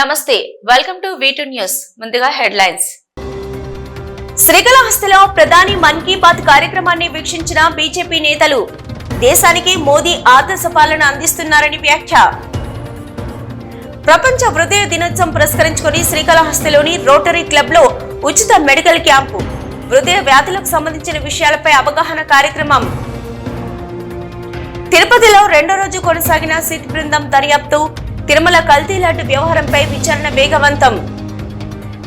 నమస్తే welcome to వీటు news ముందుగా హెడ్లైన్స్ శ్రీకాళహస్తిలో ప్రధాని మన్ కీ బాత్ కార్యక్రమాన్ని వీక్షించిన బీజేపీ నేతలు దేశానికి మోదీ ఆదర్శ పాలన అందిస్తున్నారని వ్యాఖ్య. ప్రపంచ హృదయ దినోత్సవం పురస్కరించుకుని శ్రీకాళహస్తిలోని రోటరీ క్లబ్లో ఉచిత మెడికల్ క్యాంపు హృదయ వ్యాధులకు సంబంధించిన విషయాలపై అవగాహన కార్యక్రమం. తిరుపతిలో రెండో రోజు కొనసాగిన సిట్ బృందం దర్యాప్తు తిరుమల కల్తీ లాంటి వ్యవహారంపై విచారణ వేగవంతం.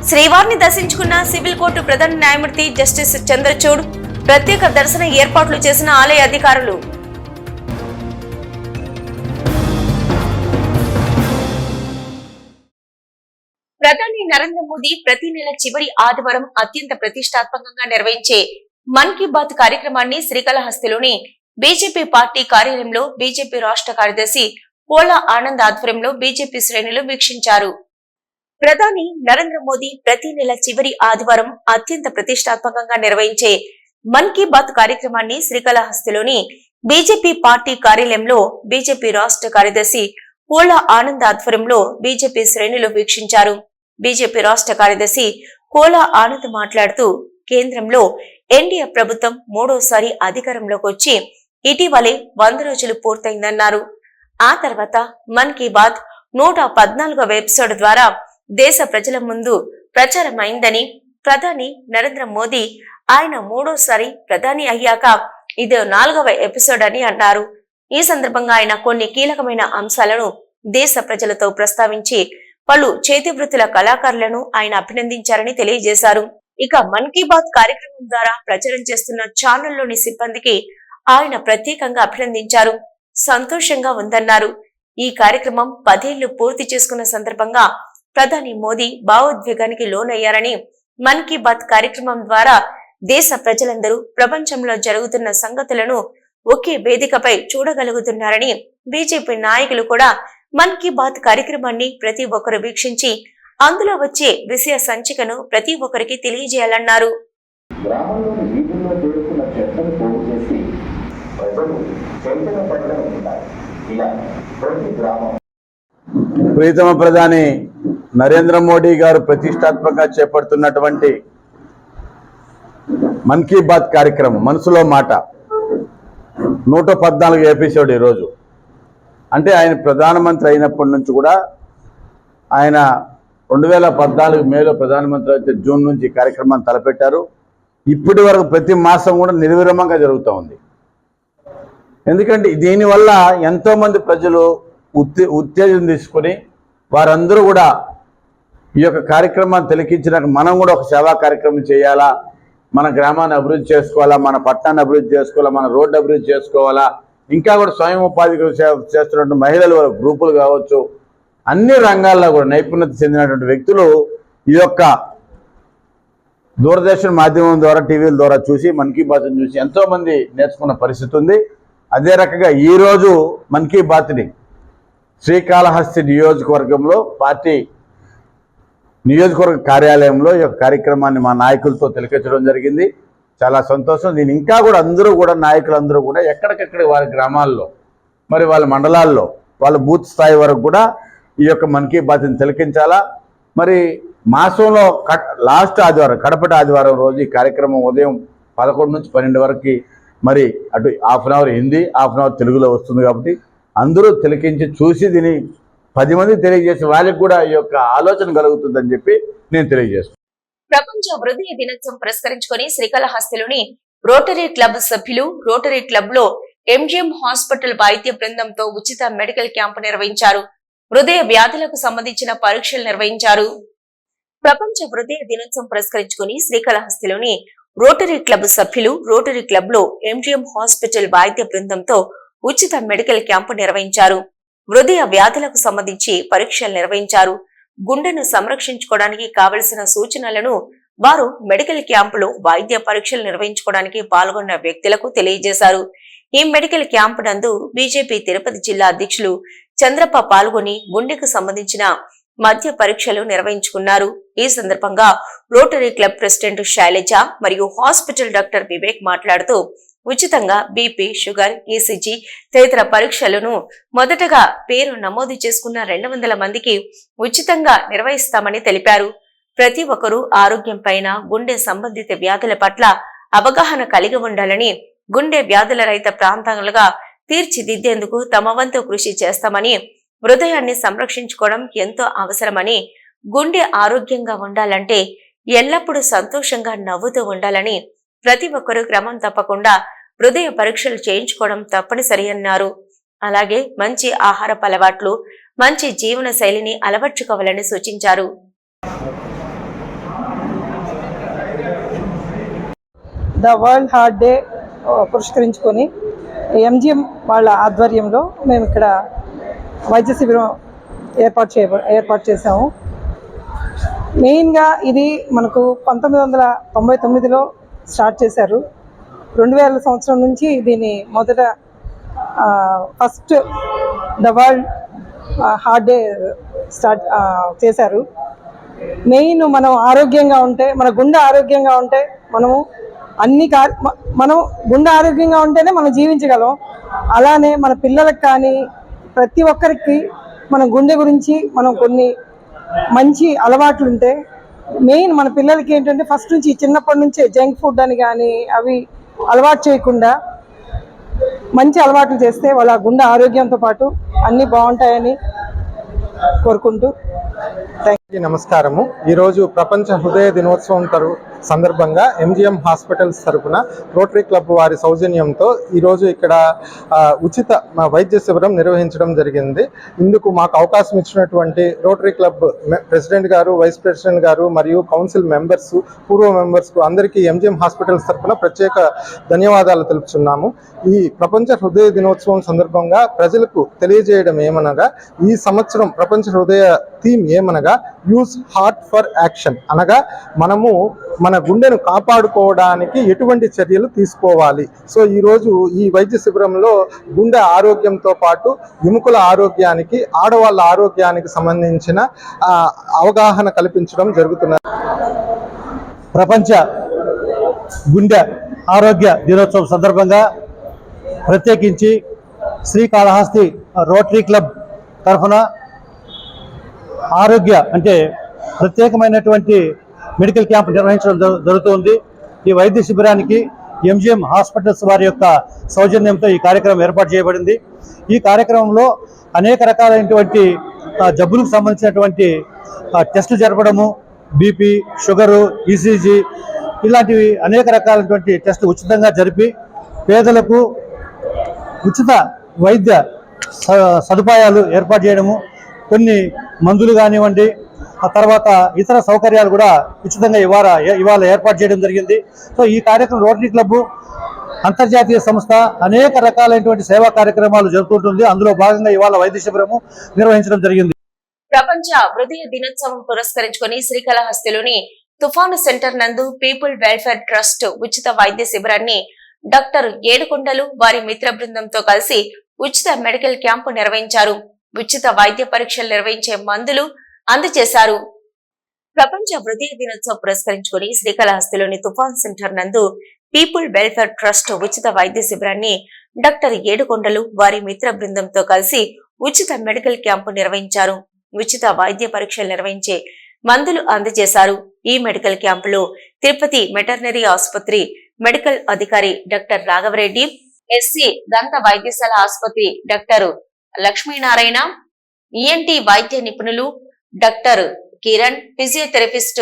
శ్రీవారిని దర్శించుకున్న సివిల్ కోర్టు ప్రధాన న్యాయమూర్తి జస్టిస్ చంద్రచూడ్ ప్రత్యేక దర్శన ఏర్పాట్లు చేసిన ఆలయ అధికారులు. ప్రధాని నరేంద్ర మోదీ ప్రతి నెల చివరి ఆదివారం అత్యంత ప్రతిష్టాత్మకంగా నిర్వహించే మన్ కీ బాత్ కార్యక్రమాన్ని శ్రీకాళహస్తిలోని బీజేపీ పార్టీ కార్యాలయంలో బీజేపీ రాష్ట్ర కార్యదర్శి పోలా ఆనంద్ ఆధ్వర్యంలో బీజేపీ శ్రేణులు వీక్షించారు. ప్రధాని నరేంద్ర మోదీ ప్రతి నెల చివరి ఆదివారం అత్యంత ప్రతిష్టాత్మకంగా నిర్వహించే మన్ కీ బాత్ కార్యక్రమాన్ని శ్రీకాళహస్తిలోని బీజేపీ పార్టీ కార్యాలయంలో బీజేపీ రాష్ట్ర కార్యదర్శి పోలా ఆనంద్ ఆధ్వర్యంలో బీజేపీ శ్రేణులు వీక్షించారు. బీజేపీ రాష్ట్ర కార్యదర్శి కోలా ఆనంద్ మాట్లాడుతూ కేంద్రంలో ఎన్డీఏ ప్రభుత్వం మూడోసారి అధికారంలోకి వచ్చి ఇటీవలే వంద రోజులు పూర్తయిందన్నారు. ఆ తర్వాత మన్ కీ బాత్ నూట పద్నాలుగవ ఎపిసోడ్ ద్వారా దేశ ప్రజల ముందు ప్రచారమైందని ప్రధాని నరేంద్ర మోదీ ఆయన మూడోసారి ప్రధాని అయ్యాక ఇదే నాలుగవ ఎపిసోడ్ అని అన్నారు. ఈ సందర్భంగా ఆయన కొన్ని కీలకమైన అంశాలను దేశ ప్రజలతో ప్రస్తావించి పలు చేతి వృత్తుల కళాకారులను ఆయన అభినందించారని తెలియజేశారు. ఇక మన్ కీ బాత్ కార్యక్రమం ద్వారా ప్రచారం చేస్తున్న ఛానల్లోని సిబ్బందికి ఆయన ప్రత్యేకంగా అభినందించారు. సంతోషంగా ఉందన్నారు. ఈ కార్యక్రమం పదేళ్ళు పూర్తి చేసుకున్న సందర్భంగా ప్రధాని మోదీ భావోద్వేగానికి లోనయ్యారని మన్ కీ బాత్ కార్యక్రమం ద్వారా దేశ ప్రజలందరూ ప్రపంచంలో జరుగుతున్న సంగతులను ఒకే వేదికపై చూడగలుగుతున్నారని బీజేపీ నాయకులు కూడా మన్ కీ బాత్ కార్యక్రమాన్ని ప్రతి ఒక్కరు వీక్షించి అందులో వచ్చే విషయ సంచికను ప్రతి ఒక్కరికి తెలియజేయాలన్నారు. గ్రామంలోని ఇలా ప్రతి గ్రామం ప్రీతమ ప్రధాని నరేంద్ర మోడీ గారు ప్రతిష్టాత్మకంగా చేపడుతున్నటువంటి మన్ కీ బాత్ కార్యక్రమం మనసులో మాట. నూట పద్నాలుగు ఎపిసోడ్ ఈరోజు. అంటే ఆయన ప్రధానమంత్రి అయినప్పటి నుంచి కూడా ఆయన రెండు వేల పద్నాలుగు మేలో ప్రధానమంత్రి అయితే జూన్ నుంచి కార్యక్రమాన్ని తలపెట్టారు. ఇప్పటి వరకు ప్రతి మాసం కూడా నిర్విరమంగా జరుగుతూ ఉంది. ఎందుకంటే దీనివల్ల ఎంతోమంది ప్రజలు ఉత్తే ఉత్తేజం తీసుకొని వారందరూ కూడా ఈ యొక్క కార్యక్రమాన్ని తిలకించినాక మనం కూడా ఒక సేవా కార్యక్రమం చేయాలా మన గ్రామాన్ని అభివృద్ధి చేసుకోవాలా మన పట్టణాన్ని అభివృద్ధి చేసుకోవాలా మన రోడ్డు అభివృద్ధి చేసుకోవాలా ఇంకా కూడా స్వయం ఉపాధి చేస్తున్నటువంటి మహిళలు గ్రూపులు కావచ్చు అన్ని రంగాల్లో కూడా నైపుణ్యత చెందినటువంటి వ్యక్తులు ఈ యొక్క దూరదర్శన్ మాధ్యమం ద్వారా టీవీల ద్వారా చూసి మన్ కీ బాత్ని చూసి ఎంతోమంది నేర్చుకున్న పరిస్థితి ఉంది. అదే రకంగా ఈరోజు మన్ కీ బాత్ని శ్రీకాళహస్తి నియోజకవర్గంలో పార్టీ నియోజకవర్గ కార్యాలయంలో ఈ యొక్క కార్యక్రమాన్ని మా నాయకులతో తిలకించడం జరిగింది. చాలా సంతోషం. దీని ఇంకా కూడా అందరూ కూడా నాయకులందరూ కూడా ఎక్కడికెక్కడ వారి గ్రామాల్లో మరి వాళ్ళ మండలాల్లో వాళ్ళ బూత్ స్థాయి వరకు కూడా ఈ యొక్క మన్ కీ బాత్ని తిలకించాలా? మరి మాసంలో కట్ లాస్ట్ ఆదివారం కడపటి ఆదివారం రోజు ఈ కార్యక్రమం ఉదయం పదకొండు నుంచి పన్నెండు వరకు మరి అటు half an hour Hindi half an hour తెలుగులో వస్తుంది కాబట్టి అందరూ తిలకించి చూసి దీని పది మంది తెలియజేసి వాళ్ళకి కూడా ఈ యొక్క ఆలోచన కలుగుతుందని చెప్పి నేను తెలియజేస్తాను ప్రపంచ హృదయ దినోత్సవం పురస్కరించుకొని శ్రీకాళహస్తిలోని రోటరీ క్లబ్ సభ్యులు రోటరీ క్లబ్లో ఎంజిఎం హాస్పిటల్ వైద్య బృందంతో ఉచిత మెడికల్ క్యాంపు నిర్వహించారు. హృదయ వ్యాధులకు సంబంధించిన పరీక్షలు నిర్వహించారు. ప్రపంచ హృదయ దినోత్సవం పురస్కరించుకొని శ్రీకాళహస్తిలోని రోటరీ క్లబ్ సభ్యులు రోటరీ క్లబ్లో ఎంజిఎం హాస్పిటల్ వైద్య బృందంతో ఉచిత మెడికల్ క్యాంపు నిర్వహించారు. హృదయ వ్యాధులకు సంబంధించి పరీక్షలు నిర్వహించారు. గుండెను సంరక్షించుకోవడానికి కావలసిన సూచనలను వారు మెడికల్ క్యాంపులో వైద్య పరీక్షలు నిర్వహించుకోవడానికి పాల్గొన్న వ్యక్తులకు తెలియజేశారు. ఈ మెడికల్ క్యాంపు నందు బీజేపీ తిరుపతి జిల్లా అధ్యక్షులు చంద్రప్ప పాల్గొని గుండెకు సంబంధించిన మధ్య పరీక్షలు నిర్వహించుకున్నారు. ఈ సందర్భంగా రోటరీ క్లబ్ ప్రెసిడెంట్ శైలజ మరియు హాస్పిటల్ డాక్టర్ వివేక్ మాట్లాడుతూ ఉచితంగా బీపీ షుగర్ ఈసీజీ తదితర పరీక్షలను మొదటగా పేరు నమోదు చేసుకున్న రెండు వందల మందికి ఉచితంగా నిర్వహిస్తామని తెలిపారు. ప్రతి ఒక్కరూ ఆరోగ్యం పైన గుండె సంబంధిత వ్యాధుల పట్ల అవగాహన కలిగి ఉండాలని గుండె వ్యాధుల రహిత ప్రాంతాలుగా తీర్చిదిద్దేందుకు తమ వంతు కృషి చేస్తామని హృదయాన్ని సంరక్షించుకోవడం ఎంతో అవసరమని గుండె ఆరోగ్యంగా ఉండాలంటే ఎల్లప్పుడూ సంతోషంగా నవ్వుతూ ఉండాలని ప్రతి ఒక్కరూ క్రమం తప్పకుండా హృదయ పరీక్షలు చేయించుకోవడం తప్పనిసరి అన్నారు. అలాగే మంచి ఆహారపు అలవాట్లు మంచి జీవన శైలిని అలవర్చుకోవాలని సూచించారు. ద వరల్డ్ హార్ట్ డే పురస్కరించుకొని ఎంజిఎం వాళ్ళ ఆధ్వర్యంలో మేము ఇక్కడ వైద్య శిబిరం ఏర్పాటు చేయ ఏర్పాటు చేశాము. మెయిన్గా ఇది మనకు పంతొమ్మిది వందల తొంభై తొమ్మిదిలో స్టార్ట్ చేశారు. రెండు వేల సంవత్సరం నుంచి దీన్ని మొదట first the world heart day start చేశారు. మెయిన్ మనం ఆరోగ్యంగా ఉంటే మన గుండె ఆరోగ్యంగా ఉంటే మనము అన్ని కార్ మనం గుండె ఆరోగ్యంగా ఉంటేనే మనం జీవించగలం. అలానే మన పిల్లలకు కానీ ప్రతి ఒక్కరికి మన గుండె గురించి మనం కొన్ని మంచి అలవాట్లు ఉంటే మెయిన్ మన పిల్లలకి ఏంటంటే ఫస్ట్ నుంచి చిన్నప్పటి నుంచే జంక్ ఫుడ్ అని కానీ అవి అలవాటు చేయకుండా మంచి అలవాట్లు చేస్తే వాళ్ళ గుండె ఆరోగ్యంతో పాటు అన్నీ బాగుంటాయని కోరుకుంటూ నమస్కారము. ఈరోజు ప్రపంచ హృదయ దినోత్సవం తరు సందర్భంగా ఎంజిఎం హాస్పిటల్స్ తరఫున రోటరీ క్లబ్ వారి సౌజన్యంతో ఈరోజు ఇక్కడ ఉచిత వైద్య శిబిరం నిర్వహించడం జరిగింది. ఇందుకు మాకు అవకాశం ఇచ్చినటువంటి rotary club president garu vice president garu మరియు కౌన్సిల్ మెంబర్స్ పూర్వ మెంబర్స్కు అందరికీ ఎంజిఎం హాస్పిటల్స్ తరఫున ప్రత్యేక ధన్యవాదాలు తెలుపుతున్నాము ఈ ప్రపంచ హృదయ దినోత్సవం సందర్భంగా ప్రజలకు తెలియజేయడం ఏమనగా ఈ సంవత్సరం ప్రపంచ హృదయ థీమ్ ఏమనగా యూస్ హార్ట్ ఫర్ యాక్షన్. అనగా మనము మన గుండెను కాపాడుకోవడానికి ఎటువంటి చర్యలు తీసుకోవాలి. సో ఈరోజు ఈ వైద్య శిబిరంలో గుండె ఆరోగ్యంతో పాటు ఎముకల ఆరోగ్యానికి ఆడవాళ్ళ ఆరోగ్యానికి సంబంధించిన అవగాహన కల్పించడం జరుగుతున్నది. ప్రపంచ గుండె ఆరోగ్య దినోత్సవం సందర్భంగా ప్రత్యేకించి శ్రీకాళహస్తి రోటరీ క్లబ్ తరఫున ఆరోగ్య అంటే ప్రత్యేకమైనటువంటి మెడికల్ క్యాంప్ నిర్వహించడం జరుగుతుంది. ఈ వైద్య శిబిరానికి ఎంజిఎం హాస్పిటల్స్ వారి యొక్క సౌజన్యంతో ఈ కార్యక్రమం ఏర్పాటు చేయబడింది. ఈ కార్యక్రమంలో అనేక రకాలైనటువంటి జబ్బులకు సంబంధించినటువంటి టెస్టులు జరపడము బీపీ షుగరు ఈసీజీ ఇలాంటివి అనేక రకాలైనటువంటి టెస్టులు ఉచితంగా జరిపి పేదలకు ఉచిత వైద్య స- సదుపాయాలు ఏర్పాటు చేయడము కొన్ని మందులు కానివ్వండి ఆ తర్వాత ఇతర సౌకర్యాలు కూడా ఉచితంగా ఇవాళ ఇవాళ ఏర్పాటు చేయడం జరిగింది. సో ఈ కార్యక్రమం రోటరీ క్లబ్ అంతర్జాతీయ సంస్థ అనేక రకాలైనటువంటి సేవా కార్యక్రమాలు జరుపుతుంటుంది అందులో భాగంగా ఇవాళ వైద్య శిబిరము నిర్వహించడం జరిగింది. ప్రపంచ హృదయ దినోత్సవం పురస్కరించుకొని శ్రీకాళహస్తిలోని తుఫాను సెంటర్ నందు పీపుల్ వెల్ఫేర్ ట్రస్ట్ ఉచిత వైద్య శిబిరాన్ని డాక్టర్ ఏడుకొండలు వారి మిత్ర బృందంతో కలిసి ఉచిత మెడికల్ క్యాంపు నిర్వహించారు. ఉచిత వైద్య పరీక్షలు నిర్వహించే మందులు అందజేశారు. ప్రపంచ హృదయ దినోత్సవం పురస్కరించుకొని శ్రీకాళహస్తిలోని తుఫాన్ సెంటర్ నందు పీపుల్ వెల్ఫేర్ ట్రస్ట్ ఉచిత వైద్య శిబిరాన్ని డాక్టర్ ఏడుకొండలు వారి మిత్ర బృందంతో కలిసి ఉచిత మెడికల్ క్యాంపు నిర్వహించారు. ఉచిత వైద్య పరీక్షలు నిర్వహించే మందులు అందజేశారు. ఈ మెడికల్ క్యాంపులో తిరుపతి వెటర్నరీ ఆసుపత్రి మెడికల్ అధికారి డాక్టర్ రాఘవరెడ్డి ఎస్సీ దంత వైద్యశాల ఆసుపత్రి డాక్టర్ లక్ష్మీనారాయణ ఈఎన్టీ వైద్య నిపుణులు doctor Kiran physiotherapist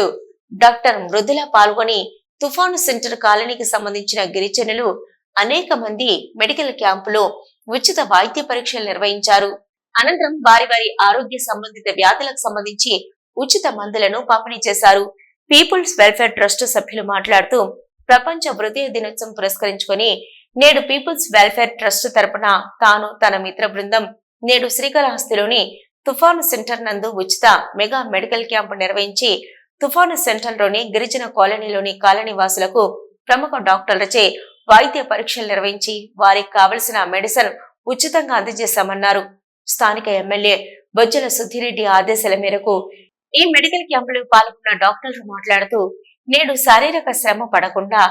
doctor Mridula పాల్గొని తుఫాను సెంటర్ కాలనీకి సంబంధించిన గిరిజనులు అనేక మంది మెడికల్ క్యాంపులో ఉచిత వైద్య పరీక్షలు నిర్వహించారు. అనంతరం వారి వారి ఆరోగ్య సంబంధిత వ్యాధులకు సంబంధించి ఉచిత మందులను పంపిణీ చేశారు. పీపుల్స్ వెల్ఫేర్ ట్రస్ట్ సభ్యులు మాట్లాడుతూ ప్రపంచ హృదయ దినోత్సవం పురస్కరించుకొని నేడు పీపుల్స్ వెల్ఫేర్ ట్రస్ట్ తరపున తాను తన మిత్ర బృందం నేడు శ్రీకాళహస్తిలోని తుఫాను సెంటర్ నందు ఉచిత మెగా మెడికల్ క్యాంపు నిర్వహించి తుఫాను సెంటర్లోని గిరిజన కాలనీలోని కాలనీ వాసులకు ప్రముఖ డాక్టర్లచే వైద్య పరీక్షలు నిర్వహించి వారికి కావలసిన మెడిసిన్ ఉచితంగా అందజేశామన్నారు. స్థానిక ఎమ్మెల్యే బొజ్జల సుద్దిరెడ్డి ఆదేశాల మేరకు ఈ మెడికల్ క్యాంపులో పాల్గొన్న డాక్టర్లు మాట్లాడుతూ నేడు శారీరక శ్రమ పడకుండా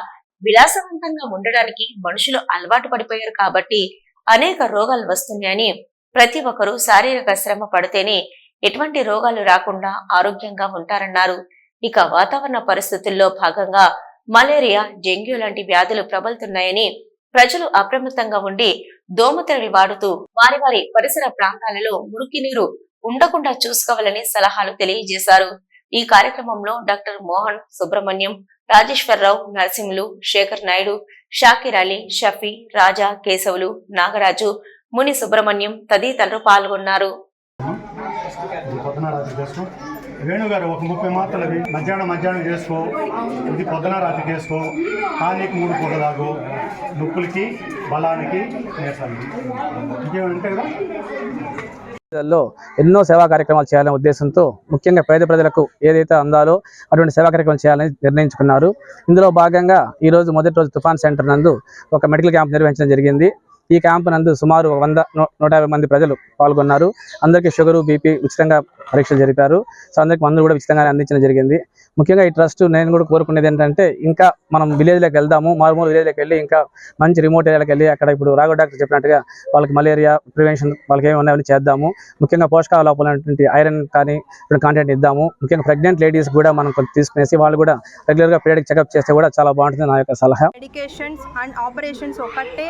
విలాసవంతంగా ఉండడానికి మనుషులు అలవాటు పడిపోయారు కాబట్టి అనేక రోగాలు వస్తున్నాయని ప్రతి ఒక్కరూ శారీరక శ్రమ పడితేనే ఎటువంటి రోగాలు రాకుండా ఆరోగ్యంగా ఉంటారన్నారు. ఇక వాతావరణ పరిస్థితుల్లో భాగంగా మలేరియా డెంగ్యూ లాంటి వ్యాధులు ప్రబలుతున్నాయని ప్రజలు అప్రమత్తంగా ఉండి దోమతెరని వాడుతూ వారి వారి పరిసర ప్రాంతాలలో మురికి నీరు ఉండకుండా చూసుకోవాలని సలహాలు తెలియజేశారు. ఈ కార్యక్రమంలో డాక్టర్ మోహన్ సుబ్రహ్మణ్యం రాజేశ్వరరావు నరసింహులు శేఖర్ నాయుడు షాకిర్ అలీ షఫీ రాజా కేశవులు నాగరాజు ముని సుబ్రహ్మణ్యం తదితరులు పాల్గొన్నారు. ఇది పొద్దున రాత్రి చేసుకో. వేణు గారు ఒక ముప్పై మాత్రలు అవి మధ్యాహ్నం మధ్యాహ్నం చేసుకో. ఇది పొద్దున రాత్రి చేసుకో. హానికి మూడు పూట తాగు నొప్పులకి బలానికి నీరసానికి. ఇంకేమంటే కదా? లో ఎన్నో సేవా కార్యక్రమాలు చేయాలనే ఉద్దేశంతో ముఖ్యంగా పేద ప్రజలకు ఏదైతే అందాలో అటువంటి సేవా కార్యక్రమాలు చేయాలని నిర్ణయించుకున్నారు. ఇందులో భాగంగా ఈ రోజు మొదటి రోజు తుఫాన్ సెంటర్ నందు ఒక మెడికల్ క్యాంప్ నిర్వహించడం జరిగింది. ఈ క్యాంప్ నందు సుమారు వంద నూట యాభై మంది ప్రజలు పాల్గొన్నారు. అందరికీ షుగరు బీపీ ఉచితంగా పరీక్షలు జరిపారు. సో అందరికి మందులు కూడా ఉచితంగా అందించడం జరిగింది. ముఖ్యంగా ఈ ట్రస్ట్ నేను కూడా కోరుకునేది ఏంటంటే ఇంకా మనం విలేజ్లోకి వెళ్దాము మారుమూల విలేజ్లోకి వెళ్ళి ఇంకా మంచి రిమోట్ ఏరియాలకు వెళ్ళి అక్కడ ఇప్పుడు రాఘవ డాక్టర్ చెప్పినట్టుగా వాళ్ళకి మలేరియా ప్రివెన్షన్ వాళ్ళకి ఏమి ఉన్నాయని చేద్దాము. ముఖ్యంగా పోషకాల లోపలైనటువంటి ఐరన్ కానీ కాంటెంట్ ఇద్దాము. ముఖ్యంగా ప్రెగ్నెంట్ లేడీస్ కూడా మనం కొంచెం తీసుకునేసి వాళ్ళు కూడా రెగ్యులర్గా పీరియడ్ చెకప్ చేస్తే కూడా చాలా బాగుంటుంది నా యొక్క సలహా. మెడికేషన్స్ అండ్ ఆపరేషన్స్ ఒకటే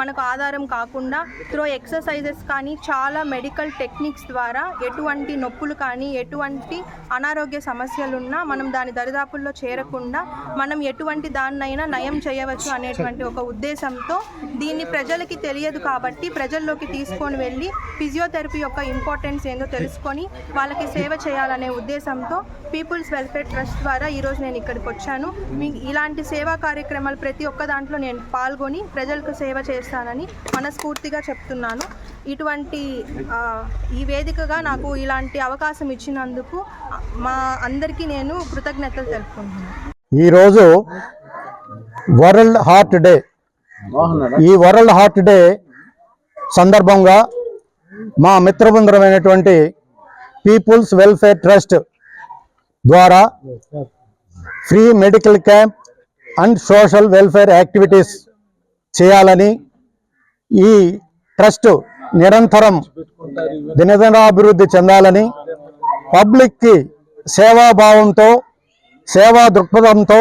మనకు ఆధారం కాకుండా త్రో ఎక్సర్సైజెస్ కానీ చాలా మెడికల్ టెక్నిక్స్ ద్వారా ఎటువంటి నొప్పులు కానీ ఎటువంటి అనారోగ్య సమస్యలు మనం మనం దాని దరిదాపుల్లో చేరకుండా మనం ఎటువంటి దాన్నైనా నయం చేయవచ్చు అనేటువంటి ఒక ఉద్దేశంతో దీన్ని ప్రజలకి తెలియదు కాబట్టి ప్రజల్లోకి తీసుకొని వెళ్ళి ఫిజియోథెరపీ యొక్క ఇంపార్టెన్స్ ఏందో తెలుసుకొని వాళ్ళకి సేవ చేయాలనే ఉద్దేశంతో పీపుల్స్ వెల్ఫేర్ ట్రస్ట్ ద్వారా ఈరోజు నేను ఇక్కడికి వచ్చాను. మీ ఇలాంటి సేవా కార్యక్రమాలు ప్రతి ఒక్క దాంట్లో నేను పాల్గొని ప్రజలకు సేవ చేస్తానని మనస్ఫూర్తిగా చెప్తున్నాను. ఇటువంటి ఈ వేదికగా నాకు ఇలాంటి అవకాశం ఇచ్చినందుకు మా అందరికీ నేను కృతజ్ఞతలు తెలుపుకుంటున్నాను. ఈరోజు వరల్డ్ హార్ట్ డే. ఈ వరల్డ్ హార్ట్ డే సందర్భంగా మా మిత్రబృందమైనటువంటి పీపుల్స్ వెల్ఫేర్ ట్రస్ట్ ద్వారా free medical camp and social welfare activities చేయాలని ఈ ట్రస్ట్ నిరంతరం దినదినాభివృద్ధి చెందాలని పబ్లిక్కి సేవాభావంతో సేవా దృక్పథంతో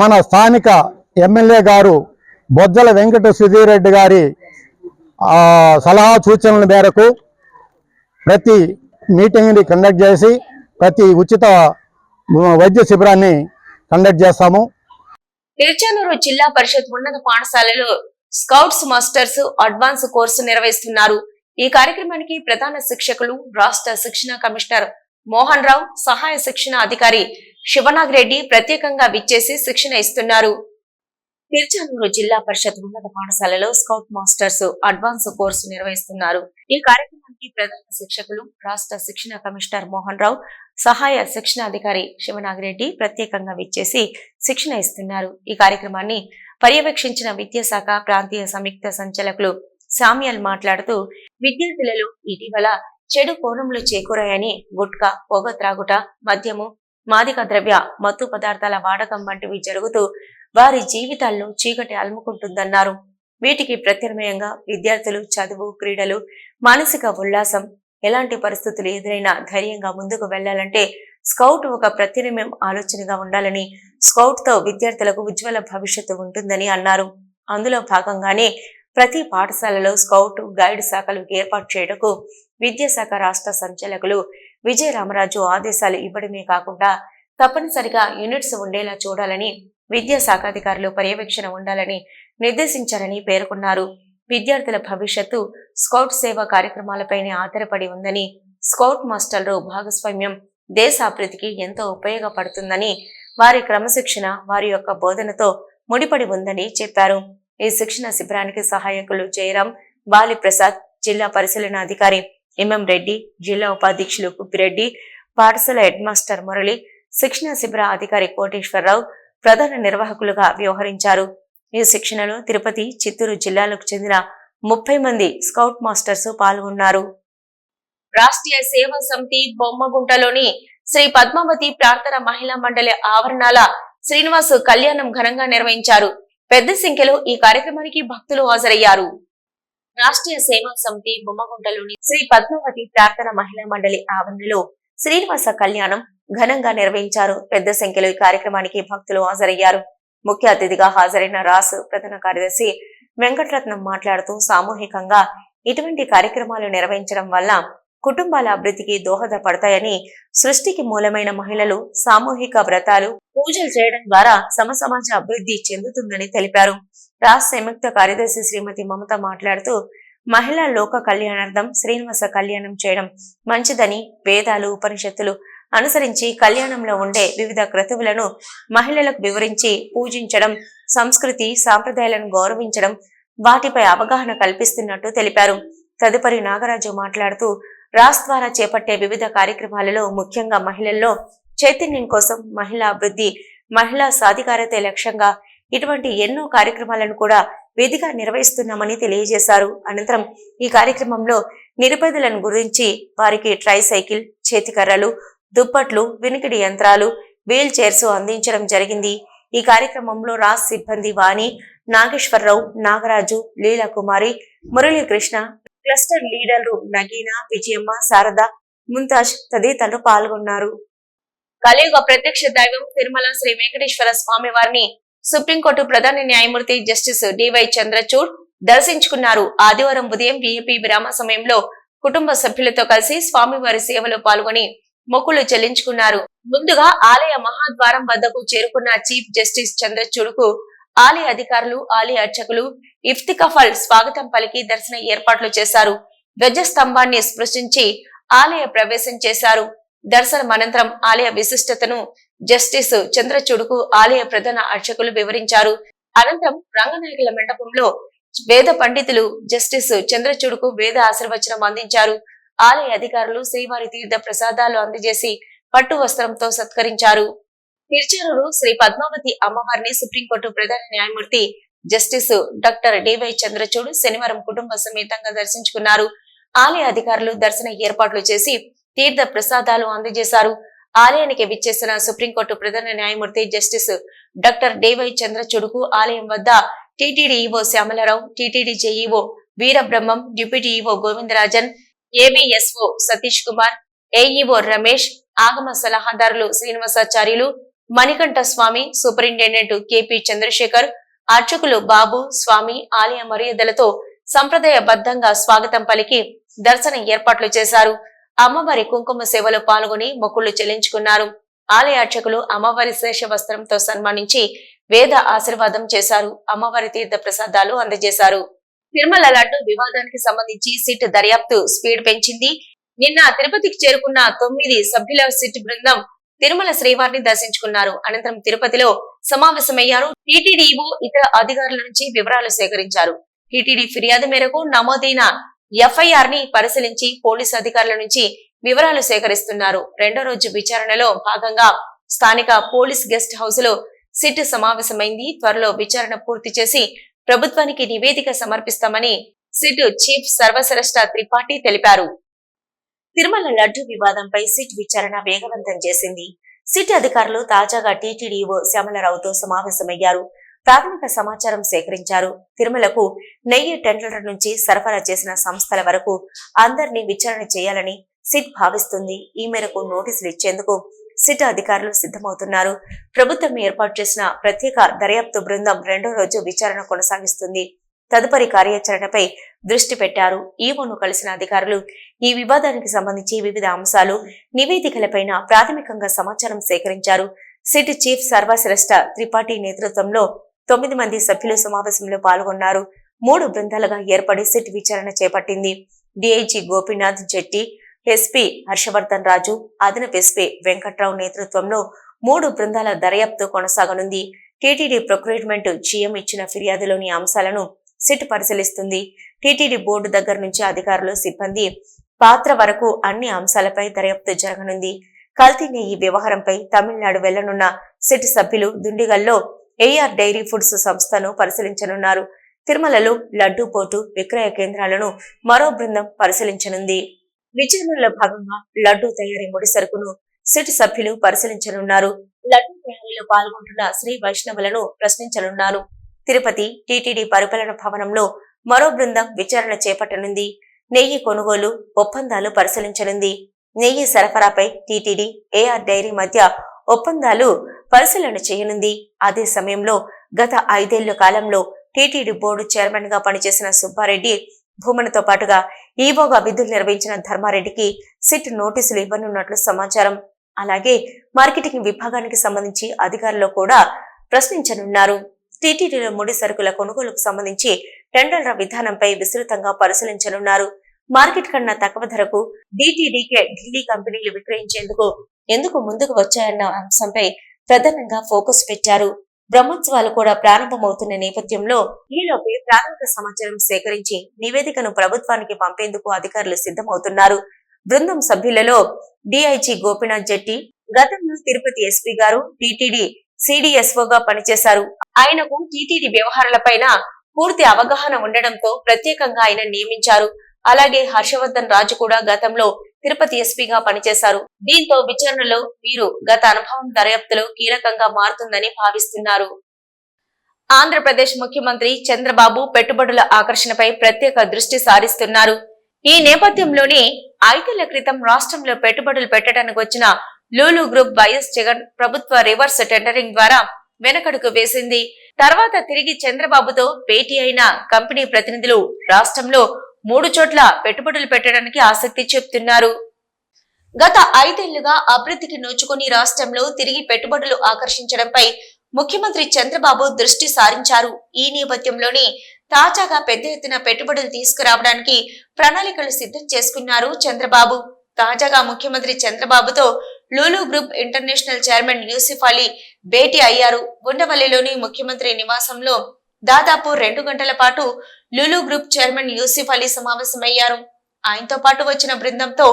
మన స్థానిక ఎమ్మెల్యే గారు బొజ్జల వెంకట సుధీర్ రెడ్డి గారి సలహా సూచనల మేరకు ప్రతి మీటింగ్ని కండక్ట్ చేసి ప్రతి ఉచిత వైద్య శిబిరాన్ని కండక్ట్ చేస్తాము. తిరుచానూరు జిల్లా పరిషత్ ఉన్నత పాఠశాలలో స్కౌట్స్ మాస్టర్స్ అడ్వాన్స్ కోర్సు నిర్వహిస్తున్నారు. ఈ కార్యక్రమానికి ప్రధాన శిక్షకులు రాష్ట్ర శిక్షణ కమిషనర్ మోహన్ రావు సహాయ శిక్షణ అధికారి శివనాగ్ రెడ్డి ప్రత్యేకంగా విచ్చేసి శిక్షణ ఇస్తున్నారు. తిరుచానూరు జిల్లా పరిషత్ ఉన్నత పాఠశాలలో స్కౌట్ మాస్టర్స్ అడ్వాన్స్ కోర్సు నిర్వహిస్తున్నారు. ఈ కార్యక్రమానికి ప్రధాన శిక్షకులు రాష్ట్ర శిక్షణ కమిషనర్ మోహన్ రావు సహాయ శిక్షణ అధికారి శివనాగిరెడ్డి ప్రత్యేకంగా విచ్చేసి శిక్షణ ఇస్తున్నారు. ఈ కార్యక్రమాన్ని పర్యవేక్షించిన విద్యాశాఖ ప్రాంతీయ సంయుక్త సంచాలకులు సామ్యాల్ మాట్లాడుతూ విద్యార్థులలో ఇటీవల చెడు కోణంలో చేకూరాయని గుట్కా పొగ త్రాగుట మద్యము మాదిక ద్రవ్య మత్తు పదార్థాల వాడకం వంటివి జరుగుతూ వారి జీవితాలను చీకటి అలుముకుంటుందన్నారు. వీటికి ప్రత్యామ్నాయంగా విద్యార్థులు చదువు క్రీడలు మానసిక ఉల్లాసం ఎలాంటి పరిస్థితులు ఎదురైనా ధైర్యంగా ముందుకు వెళ్ళాలంటే స్కౌట్ ఒక ప్రత్యామ్నాయం ఆలోచనగా ఉండాలని స్కౌట్తో విద్యార్థులకు ఉజ్వల భవిష్యత్తు ఉంటుందని అన్నారు. అందులో భాగంగానే ప్రతి పాఠశాలలో స్కౌట్ గైడ్ శాఖలు ఏర్పాటు చేయటకు విద్యాశాఖ రాష్ట్ర సంచాలకులు విజయ రామరాజు ఆదేశాలు ఇవ్వడమే కాకుండా తప్పనిసరిగా యూనిట్స్ ఉండేలా చూడాలని విద్యాశాఖ అధికారులు పర్యవేక్షణ ఉండాలని నిర్దేశించారని పేర్కొన్నారు. విద్యార్థుల భవిష్యత్తు స్కౌట్ సేవా కార్యక్రమాలపైనే ఆధారపడి ఉందని స్కౌట్ మాస్టర్లు భాగస్వామ్యం దేశ అభివృద్ధికి ఎంతో ఉపయోగపడుతుందని వారి క్రమశిక్షణ వారి యొక్క బోధనతో ముడిపడి ఉందని చెప్పారు. ఈ శిక్షణ శిబిరానికి సహాయకులు జయరాం బాలిప్రసాద్ జిల్లా పరిశీలన అధికారి ఎంఎం రెడ్డి జిల్లా ఉపాధ్యక్షులు కుప్పిరెడ్డి పాఠశాల హెడ్ మాస్టర్ మురళి శిక్షణ శిబిర అధికారి కోటేశ్వరరావు ప్రధాన నిర్వాహకులుగా వ్యవహరించారు. ఈ శిక్షణలో తిరుపతి చిత్తూరు జిల్లాలకు చెందిన ముప్పై మంది స్కౌట్ మాస్టర్స్ పాల్గొన్నారు. రాష్ట్రీయ సేవా సమితి బొమ్మగుంటలోని శ్రీ పద్మావతి ప్రార్థన మహిళా మండలి ఆవరణాల శ్రీనివాస్ కళ్యాణం ఘనంగా నిర్వహించారు. పెద్ద సంఖ్యలో ఈ కార్యక్రమానికి భక్తులు హాజరయ్యారు. రాష్ట్రీయ సేవా సమితి బొమ్మగుంటలోని శ్రీ పద్మావతి ప్రార్థన మహిళా మండలి ఆవరణలో శ్రీనివాస కళ్యాణం ఘనంగా నిర్వహించారు. పెద్ద సంఖ్యలో ఈ కార్యక్రమానికి భక్తులు హాజరయ్యారు. ముఖ్య అతిథిగా హాజరైన రాసు ప్రధాన కార్యదర్శి వెంకటరత్నం మాట్లాడుతూ సామూహికంగా ఇటువంటి కార్యక్రమాలు నిర్వహించడం వల్ల కుటుంబాల అభివృద్ధికి దోహదపడతాయని సృష్టికి మూలమైన మహిళలు సామూహిక వ్రతాలు పూజలు చేయడం ద్వారా సమసమాజ అభివృద్ధి చెందుతుందని తెలిపారు. రాష్ట్ర సంయుక్త కార్యదర్శి శ్రీమతి మమత మాట్లాడుతూ మహిళా లోక కళ్యాణార్థం శ్రీనివాస కళ్యాణం చేయడం మంచిదని వేదాలు ఉపనిషత్తులు అనుసరించి కళ్యాణంలో ఉండే వివిధ క్రతువులను మహిళలకు వివరించి పూజించడం సంస్కృతి సాంప్రదాయాలను గౌరవించడం వాటిపై అవగాహన కల్పిస్తున్నట్టు తెలిపారు. తదుపరి నాగరాజు మాట్లాడుతూ రాస్ ద్వారా చేపట్టే వివిధ కార్యక్రమాలలో ముఖ్యంగా మహిళల్లో చైతన్యం కోసం మహిళా అభివృద్ధి మహిళా సాధికారత లక్ష్యంగా ఇటువంటి ఎన్నో కార్యక్రమాలను కూడా విధిగా నిర్వహిస్తున్నామని తెలియజేశారు. అనంతరం ఈ కార్యక్రమంలో నిరుపేదలను గురించి వారికి ట్రై సైకిల్ చేతికర్రలు దుప్పట్లు వినికిడి యంత్రాలు వీల్ చైర్స్ అందించడం జరిగింది. ఈ కార్యక్రమంలో రాస్ సిబ్బంది వాణి నాగేశ్వరరావు నాగరాజు లీలా కుమారి మురళీకృష్ణ క్లస్టర్ లీడర్లు నగీనా విజయమ్మ శారద ముంతాజ్ తదితరులు పాల్గొన్నారు. కలియుగ ప్రత్యక్ష దైవం తిరుమల శ్రీ వెంకటేశ్వర స్వామి వారిని సుప్రీంకోర్టు ప్రధాన న్యాయమూర్తి జస్టిస్ డివై చంద్రచూడ్ దర్శించుకున్నారు. ఆదివారం ఉదయం బీఏపీ విరామ సమయంలో కుటుంబ సభ్యులతో కలిసి స్వామివారి సేవలో పాల్గొని మొక్కులు చెల్లించుకున్నారు. ముందుగా ఆలయ మహాద్వారం వద్దకు చేరుకున్న చీఫ్ జస్టిస్ చంద్రచూడ్కు ఆలయ అధికారులు ఆలయ అర్చకులు ఇఫ్తికఫల్ స్వాగతం పలికి దర్శన ఏర్పాట్లు చేశారు. ధ్వజ స్తంభాన్ని స్పృశించి ఆలయ ప్రవేశం చేశారు. దర్శనం అనంతరం ఆలయ విశిష్టతను జస్టిస్ చంద్రచూడుకు ఆలయ ప్రధాన అర్చకులు వివరించారు. అనంతరం రంగనాయకుల మండపంలో వేద పండితులు జస్టిస్ చంద్రచూడుకు వేద ఆశీర్వచనం అందించారు. ఆలయ అధికారులు శ్రీవారి తీర్థ ప్రసాదాలు అందజేసి పట్టు వస్త్రంతో సత్కరించారు. తిరుచారూరు శ్రీ పద్మావతి అమ్మవారిని సుప్రీంకోర్టు ప్రధాన న్యాయమూర్తి జస్టిస్ డాక్టర్ డివై చంద్రచూడ్ శనివారం కుటుంబ సమేతంగా దర్శించుకున్నారు. ఆలయ అధికారులు దర్శన ఏర్పాట్లు చేసి తీర్థ ప్రసాదాలు అందజేశారు. ఆలయానికి విచ్చేసిన సుప్రీంకోర్టు ప్రధాన న్యాయమూర్తి జస్టిస్ డాక్టర్ డేవై చంద్రచూడుకు ఆలయం వద్ద TTD EO Syamalarao TTD JEO Veerabrahmam deputy EO Govindarajan AVSO Satish Kumar AEO Ramesh ఆగమ సలహాదారులు శ్రీనివాసాచార్యులు మణికంఠ స్వామి సూపరింటెండెంట్ కెపి చంద్రశేఖర్ అర్చకులు బాబు స్వామి ఆలయ మర్యాదలతో సంప్రదాయబద్ధంగా స్వాగతం పలికి దర్శన ఏర్పాట్లు చేశారు. అమ్మవారి కుంకుమ సేవలో పాల్గొని మొక్కులు చెల్లించుకున్నారు. ఆలయ అర్చకులు అమ్మవారి శేష వస్త్రంతో సన్మానించి వేద ఆశీర్వాదం చేశారు. అమ్మవారి తీర్థ ప్రసాదాలు అందజేశారు. తిరుమల లడ్డు వివాదానికి సంబంధించి సిట్ దర్యాప్తు స్పీడ్ పెంచింది. నిన్న తిరుపతికి చేరుకున్న తొమ్మిది సభ్యుల సిట్ బృందం తిరుమల శ్రీవారిని దర్శించుకున్నారు. అనంతరం తిరుపతిలో సమావేశమయ్యారు. టీటీడీఓ ఇతర అధికారుల నుంచి వివరాలు సేకరించారు. టీటీడీ ఫిర్యాదు మేరకు నమోదైన ఎఫ్ఐఆర్ని పరిశీలించి పోలీసు అధికారుల నుంచి వివరాలు సేకరిస్తున్నారు. రెండో రోజు విచారణలో భాగంగా స్థానిక పోలీస్ గెస్ట్ హౌస్లో సిట్ సమావేశమైంది. త్వరలో విచారణ పూర్తి చేసి ప్రభుత్వానికి నివేదిక సమర్పిస్తామని సిట్ చీఫ్ సర్వశ్రేష్ఠ త్రిపాఠి తెలిపారు. తిరుమల లడ్డు వివాదంపై సిట్ విచారణ వేగవంతం చేసింది. సిట్ అధికారులు తాజాగా టీటీడీఓ శ్యామలరావుతో సమావేశమయ్యారు. ప్రాథమిక సమాచారం సేకరించారు. తిరుమలకు నెయ్యి టెండర్ల నుంచి సరఫరా చేసిన సంస్థల వరకు అందరినీ విచారణ చేయాలని సిట్ భావిస్తుంది. ఈ మేరకు నోటీసులు ఇచ్చేందుకు సిట్ అధికారులు సిద్ధమవుతున్నారు. ప్రభుత్వం ఏర్పాటు చేసిన ప్రత్యేక దర్యాప్తు బృందం రెండో రోజు విచారణ కొనసాగిస్తుంది. తదుపరి కార్యాచరణపై దృష్టి పెట్టారు. ఈవోను కలిసిన అధికారులు ఈ వివాదానికి సంబంధించి వివిధ అంశాలు నివేదికలపైన ప్రాథమికంగా సమాచారం సేకరించారు. సిట్ చీఫ్ సర్వశ్రేష్ఠ త్రిపాఠి నేతృత్వంలో తొమ్మిది మంది సభ్యులు సమావేశంలో పాల్గొన్నారు. మూడు బృందాలుగా ఏర్పడి సిట్ విచారణ చేపట్టింది. డిఐజీ గోపీనాథ్ జెట్టి ఎస్పీ హర్షవర్ధన్ రాజు అదనపు ఎస్పీ వెంకట్రావు నేతృత్వంలో మూడు బృందాల దర్యాప్తు కొనసాగనుంది. టీటీడీ ప్రొక్యూర్మెంట్ జీఎం ఇచ్చిన ఫిర్యాదులోని అంశాలను సిట్ పరిశీలిస్తుంది. టీటీడీ బోర్డు దగ్గర నుంచి అధికారులు సిబ్బంది పాత్ర వరకు అన్ని అంశాలపై దర్యాప్తు జరగనుంది. కల్తీ నెయ్యి వ్యవహారంపై తమిళనాడు వెళ్ళనున్న సిట్ సభ్యులు దుండిగల్లో ఏఆర్ డైరీ ఫుడ్స్ సంస్థను పరిశీలించనున్నారు. తిరుమలలో లడ్డూ పోటు విక్రయ కేంద్రాలను మరో బృందం పరిశీలించనుంది. విచారణలో భాగంగా లడ్డూ తయారీ ముడి సరుకును సిట్ సభ్యులు పరిశీలించనున్నారు. లడ్డూ తయారీలో పాల్గొంటున్న శ్రీ వైష్ణవులను ప్రశ్నించనున్నారు. తిరుపతి టీటీడీ పరిపాలన భవనంలో మరో బృందం విచారణ చేపట్టనుంది. నెయ్యి కొనుగోలు ఒప్పందాలు పరిశీలించనుంది. నెయ్యి సరఫరాపై టీటీడీ ఏఆర్ డైరీ మధ్య ఒప్పందాలు పరిశీలన చేయనుంది. అదే సమయంలో గత ఐదేళ్ళ కాలంలో టీటీడీ బోర్డు చైర్మన్గా పనిచేసిన సుబ్బారెడ్డి భూమనతో పాటుగా ఈవోగా విధులు నిర్వహించిన ధర్మారెడ్డికి సిట్ నోటీసులు ఇవ్వనున్నట్లు సమాచారం. అలాగే మార్కెటింగ్ విభాగానికి సంబంధించి అధికారులు కూడా ప్రశ్నించనున్నారు. టీటీడీలో ముడి సరుకుల కొనుగోలుకు సంబంధించి టెండర్ల విధానంపై విస్తృతంగా పరిశీలించనున్నారు. మార్కెట్ కన్నా తక్కువ ధరకు డిటిడికే ఢిల్లీ కంపెనీలు విక్రయించేందుకు ఎందుకు ముందుకు వచ్చాయన్న అంశంపై ప్రధానంగా ఫోకస్ పెట్టారు. బ్రహ్మోత్సవాలు కూడా ప్రారంభమవుతున్న నేపథ్యంలో ఈలోపే ప్రాథమిక సమాచారం సేకరించి నివేదికను ప్రభుత్వానికి పంపేందుకు అధికారులు సిద్ధమవుతున్నారు. బృందం సభ్యులలో డిఐజీ గోపీనాథ్ జెట్టి గతంలో తిరుపతి ఎస్పీ గారు టిటిడి సిడిఎస్ఓగా పనిచేశారు. ఆయనకు టిటిడి వ్యవహారాలపైన పూర్తి అవగాహన ఉండడంతో ప్రత్యేకంగా ఆయన నియమించారు. అలాగే హర్షవర్ధన్ రాజు కూడా గతంలో తిరుపతి ఎస్పీగా పనిచేశారు. దీంతో విచారణలో వీరు గత అనుభవం దర్యాప్తులో కీలకంగా మారుతుందని భావిస్తున్నారు. ఆంధ్రప్రదేశ్ ముఖ్యమంత్రి చంద్రబాబు పెట్టుబడుల ఆకర్షణపై ప్రత్యేక దృష్టి సారిస్తున్నారు. ఈ నేపథ్యంలోనే ఐదేళ్ళ క్రితం రాష్ట్రంలో పెట్టుబడులు పెట్టడానికి వచ్చిన లూలు గ్రూప్ వైఎస్ జగన్ ప్రభుత్వ రివర్స్ టెండరింగ్ ద్వారా వెనకడుకు వేసింది. తర్వాత తిరిగి చంద్రబాబుతో భేటీ అయిన కంపెనీ ప్రతినిధులు రాష్ట్రంలో మూడు చోట్ల పెట్టుబడులు పెట్టడానికి ఆసక్తి చెప్తున్నారు. గత ఐదేళ్ళుగా అభివృద్ధికి నోచుకుని రాష్ట్రంలో తిరిగి పెట్టుబడులు ఆకర్షించడంపై ముఖ్యమంత్రి చంద్రబాబు దృష్టి సారించారు. ఈ నేపథ్యంలోనే తాజాగా పెద్ద ఎత్తున పెట్టుబడులు తీసుకురావడానికి ప్రణాళికలు సిద్ధం చేసుకున్నారు చంద్రబాబు. తాజాగా ముఖ్యమంత్రి చంద్రబాబుతో Lulu group international chairman Yusuf Ali భేటీ అయ్యారు. గుండవల్లిలోని ముఖ్యమంత్రి నివాసంలో దాదాపు రెండు గంటల పాటు లులు గ్రూప్ చైర్మన్ యూసిఫ్ అలీ సమావేశమయ్యారు. ఆయనతో పాటు వచ్చిన బృందంతో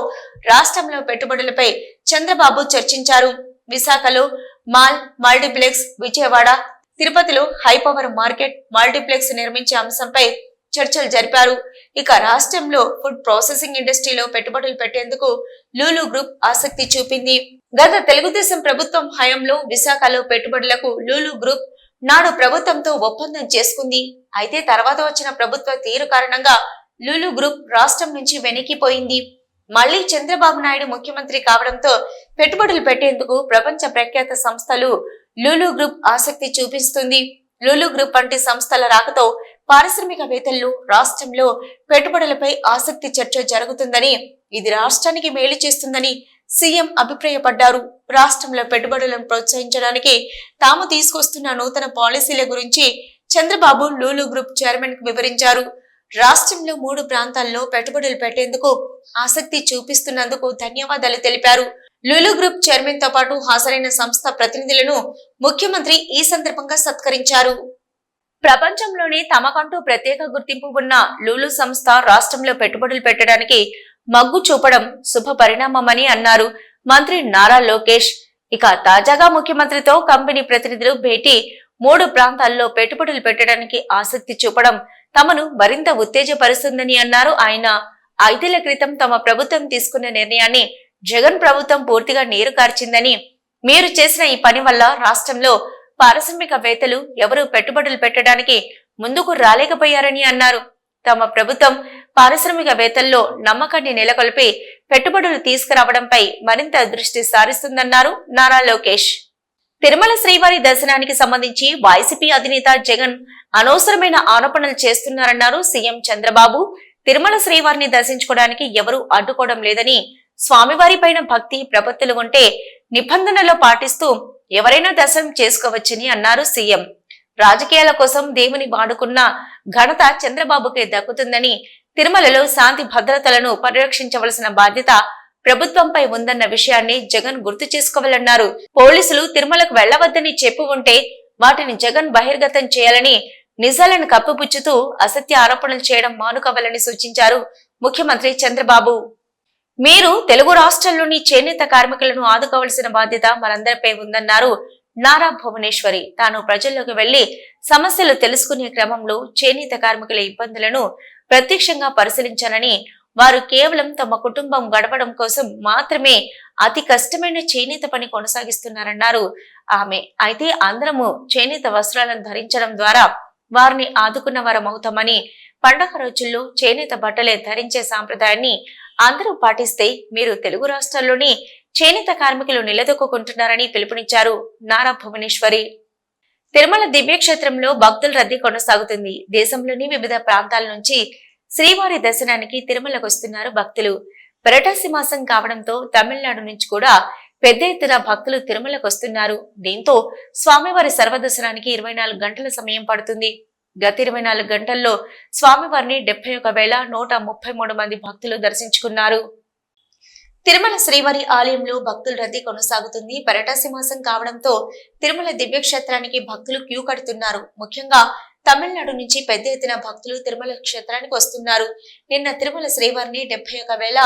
రాష్ట్రంలో పెట్టుబడులపై చంద్రబాబు చర్చించారు. విశాఖలో మాల్ మల్టీప్లెక్స్ విజయవాడ తిరుపతిలో హైపవర్ మార్కెట్ మల్టీప్లెక్స్ నిర్మించే అంశంపై చర్చలు జరిపారు. ఇక రాష్ట్రంలో ఫుడ్ ప్రాసెసింగ్ ఇండస్ట్రీలో పెట్టుబడులు పెట్టేందుకు లూలు గ్రూప్ ఆసక్తి చూపింది. గత తెలుగుదేశం ప్రభుత్వం హయాంలో విశాఖలో పెట్టుబడులకు లూలు గ్రూప్ నాడు ప్రభుత్వంతో ఒప్పందం చేసుకుంది. అయితే తర్వాత వచ్చిన ప్రభుత్వ తీరు కారణంగా లులు గ్రూప్ రాష్ట్రం నుంచి వెనక్కిపోయింది మళ్ళీ చంద్రబాబు నాయుడు ముఖ్యమంత్రి కావడంతో పెట్టుబడులు పెట్టేందుకు ప్రపంచ ప్రఖ్యాత సంస్థలు లులు గ్రూప్ ఆసక్తి చూపిస్తుంది. లులు గ్రూప్ వంటి సంస్థల రాకతో పారిశ్రామికవేత్తలు రాష్ట్రంలో పెట్టుబడులపై ఆసక్తి చర్చ జరుగుతుందని ఇది రాష్ట్రానికి మేలు చేస్తుందని సీఎం అభిప్రాయపడ్డారు. రాష్ట్రంలో పెట్టుబడులను ప్రోత్సహించడానికి తాము తీసుకొస్తున్న నూతన పాలసీల గురించి చంద్రబాబు లూలు గ్రూప్ చైర్మన్కు వివరించారు. రాష్ట్రంలో మూడు ప్రాంతాల్లో పెట్టుబడులు పెట్టేందుకు ఆసక్తి చూపిస్తున్నందుకు ధన్యవాదాలు తెలిపారు. లూలు గ్రూప్ చైర్మన్తో పాటు హాజరైన సంస్థ ప్రతినిధులను ముఖ్యమంత్రి ఈ సందర్భంగా సత్కరించారు. ప్రపంచంలోనే తమకంటూ ప్రత్యేక గుర్తింపు ఉన్న లూలు సంస్థ రాష్ట్రంలో పెట్టుబడులు పెట్టడానికి మగ్గు చూపడం శుభ పరిణామమని అన్నారు. మంత్రి నారా లోకేష్. ఇక తాజాగా ముఖ్యమంత్రితో కంపెనీ ప్రతినిధులు భేటీ. మూడు ప్రాంతాల్లో పెట్టుబడులు పెట్టడానికి ఆసక్తి చూపడం తమను మరింత ఉత్తేజపరుస్తుందని అన్నారు ఆయన. ఐదేళ్ళ క్రితం తమ ప్రభుత్వం తీసుకున్న నిర్ణయాన్ని జగన్ ప్రభుత్వం పూర్తిగా నీరు కార్చిందని. మీరు చేసిన ఈ పని వల్ల రాష్ట్రంలో పారిశ్రామికవేత్తలు ఎవరూ పెట్టుబడులు పెట్టడానికి ముందుకు రాలేకపోయారని అన్నారు. తమ ప్రభుత్వం పారిశ్రామికవేత్తల్లో నమ్మకాన్ని నెలకొల్పి పెట్టుబడులు తీసుకురావడంపై మరింత దృష్టి సారిస్తుందన్నారు నారా లోకేష్. తిరుమల శ్రీవారి దర్శనానికి సంబంధించి వైసీపీ అధినేత జగన్ అనవసరమైన ఆరోపణలు చేస్తున్నారన్నారు సీఎం చంద్రబాబు. తిరుమల శ్రీవారిని దర్శించుకోవడానికి ఎవరూ అడ్డుకోవడం లేదని స్వామివారి పైన భక్తి ప్రపత్తులు ఉంటే నిబంధనలు పాటిస్తూ ఎవరైనా దర్శనం చేసుకోవచ్చని అన్నారు సీఎం. రాజకీయాల కోసం దేవుని వాడుకున్న ఘనత చంద్రబాబుకే దక్కుతుందని తిరుమలలో శాంతి భద్రతలను పరిరక్షించవలసిన బాధ్యత ప్రభుత్వంపై ఉందన్న విషయాన్ని జగన్ గుర్తు చేసుకోవాలన్నారు. పోలీసులు తిరుమలకు వెళ్ళవద్దని చెప్పి ఉంటే వాటిని జగన్ బహిర్గతం చేయాలని నిజాలను కప్పిపుచ్చుతూ అసత్య ఆరోపణలు చేయడం మానుకోవాలని సూచించారు ముఖ్యమంత్రి చంద్రబాబు. మీరు తెలుగు రాష్ట్రాల్లోని చేనేత కార్మికులను ఆదుకోవాల్సిన బాధ్యత మనందరిపై ఉందన్నారు నారా భువనేశ్వరి. తాను ప్రజల్లోకి వెళ్ళి సమస్యలు తెలుసుకునే క్రమంలో చేనేత కార్మికుల ఇబ్బందులను ప్రత్యక్షంగా పరిశీలించాలని వారు కేవలం తమ కుటుంబం గడపడం కోసం మాత్రమే అతి కష్టమైన చేనేత పని కొనసాగిస్తున్నారన్నారు. ఆమె అయితే అందరము చేనేత వస్త్రాలను ధరించడం ద్వారా వారిని ఆదుకున్న వారం అవుతామని పండగ రోజుల్లో చేనేత బట్టలే ధరించే సాంప్రదాయాన్ని అందరూ పాటిస్తే మీరు తెలుగు రాష్ట్రాల్లోని చేనేత కార్మికులు నిలదొక్కుంటున్నారని పిలుపునిచ్చారు నారా భువనేశ్వరి. తిరుమల దివ్యక్షేత్రంలో భక్తుల రద్దీ కొనసాగుతుంది. దేశంలోని వివిధ ప్రాంతాల నుంచి శ్రీవారి దర్శనానికి తిరుమలకు వస్తున్నారు భక్తులు. పురటాసి మాసం కావడంతో తమిళనాడు నుంచి కూడా పెద్ద ఎత్తున భక్తులు తిరుమలకు వస్తున్నారు. దీంతో స్వామివారి సర్వదర్శనానికి ఇరవై నాలుగు గంటల సమయం పడుతుంది. గత ఇరవై నాలుగు గంటల్లో స్వామివారిని డెబ్బై ఒక వేల నూట ముప్పై మూడు మంది భక్తులు దర్శించుకున్నారు. తిరుమల శ్రీవారి ఆలయంలో భక్తుల రద్దీ కొనసాగుతుంది. పర్యటసింహాసం కావడంతో తిరుమల దివ్యక్షేత్రానికి భక్తులు క్యూ కడుతున్నారు. ముఖ్యంగా తమిళనాడు నుంచి పెద్ద ఎత్తున భక్తులు తిరుమల క్షేత్రానికి వస్తున్నారు. నిన్న తిరుమల శ్రీవారిని డెబ్బై ఒక వేల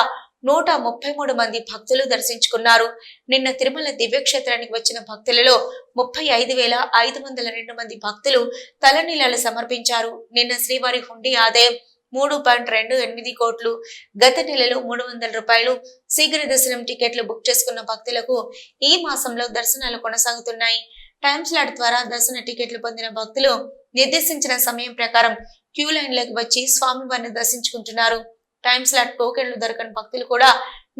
నూట ముప్పై మూడు మంది భక్తులు దర్శించుకున్నారు. నిన్న తిరుమల దివ్యక్షేత్రానికి వచ్చిన భక్తులలో ముప్పై ఐదు వేల ఐదు వందల రెండు మంది భక్తులు తలనీలాలు సమర్పించారు. నిన్న శ్రీవారి హుండీ ఆదాయం మూడు పాయింట్ రెండు ఎనిమిది కోట్లు. గత నెలలో మూడు వందల రూపాయలు శీఘ్ర దర్శనం టికెట్లు బుక్ చేసుకున్న భక్తులకు ఈ మాసంలో దర్శనాలు కొనసాగుతున్నాయి. టైమ్ స్లాట్ ద్వారా దర్శన టికెట్లు పొందిన భక్తులు నిర్దేశించిన సమయం ప్రకారం క్యూ లైన్లోకి వచ్చి స్వామివారిని దర్శించుకుంటున్నారు. టైమ్ స్లాట్ టోకెన్లు దొరకని భక్తులు కూడా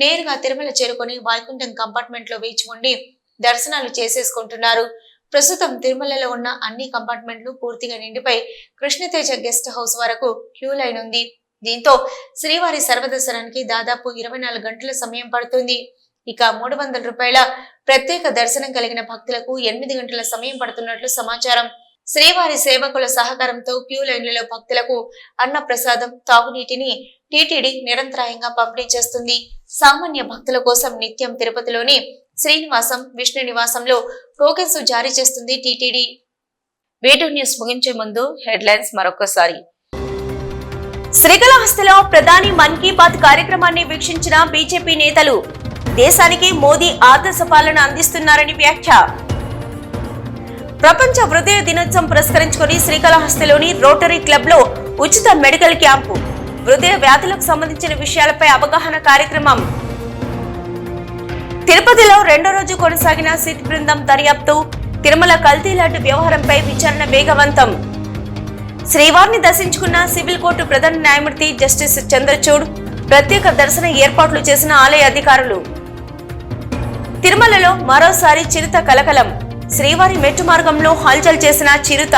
నేరుగా తిరుమల చేరుకొని వైకుంఠం కంపార్ట్మెంట్లో వేచి ఉండి దర్శనాలు చేసేసుకుంటున్నారు. ప్రస్తుతం తిరుమలలో ఉన్న అన్ని కంపార్ట్మెంట్లు పూర్తిగా నిండిపై కృష్ణతేజ గెస్ట్ హౌస్ వరకు క్యూ లైన్ ఉంది. దీంతో శ్రీవారి సర్వదర్శనానికి దాదాపు ఇరవై నాలుగు గంటల సమయం పడుతుంది. ఇక మూడు వందల రూపాయల ప్రత్యేక దర్శనం కలిగిన భక్తులకు ఎనిమిది గంటల సమయం పడుతున్నట్లు సమాచారం. శ్రీవారి సేవకుల సహకారంతో క్యూ లైన్లలో భక్తులకు అన్న ప్రసాదం తాగునీటిని టీటీడీ నిరంతరాయంగా పంపిణీ చేస్తుంది. సామాన్య భక్తుల కోసం నిత్యం తిరుపతిలోని శ్రీనివాసం విష్ణు నివాసంలో టోకెన్స్ జారీ చేస్తుంది టీటీడీ. వేటూ న్యూస్ ముగించే ముందు హెడ్లైన్స్ మరొకసారి శ్రీకాళహస్తిలో ప్రధాని మన్ కీ బాత్ కార్యక్రమాన్ని వీక్షించిన బీజేపీ నేతలు దేశానికి మోదీ ఆదర్శ పాలన అందిస్తున్నారని వ్యాఖ్య. ప్రపంచ హృదయ దినోత్సవం పురస్కరించుకొని శ్రీకాళహస్తిలోని రోటరీ క్లబ్లో ఉచిత మెడికల్ క్యాంపు హృదయ వ్యాధులకు సంబంధించిన విషయాలపై అవగాహన కార్యక్రమం. తిరుపతిలో రెండో రోజు కొనసాగిన సిట్ బృందం దర్యాప్తు తిరుమల కల్తీ లాంటి వ్యవహారంపై విచారణ వేగవంతం. శ్రీవారిని దర్శించుకున్న సివిల్ కోర్టు ప్రధాన న్యాయమూర్తి జస్టిస్ చంద్రచూడ్ ప్రత్యేక దర్శన ఏర్పాట్లు చేసిన ఆలయ అధికారులు. తిరుమలలో మరోసారి చిరుత కలకలం. శ్రీవారి మెట్టు మార్గంలో హల్చల్ చేసిన చిరుత.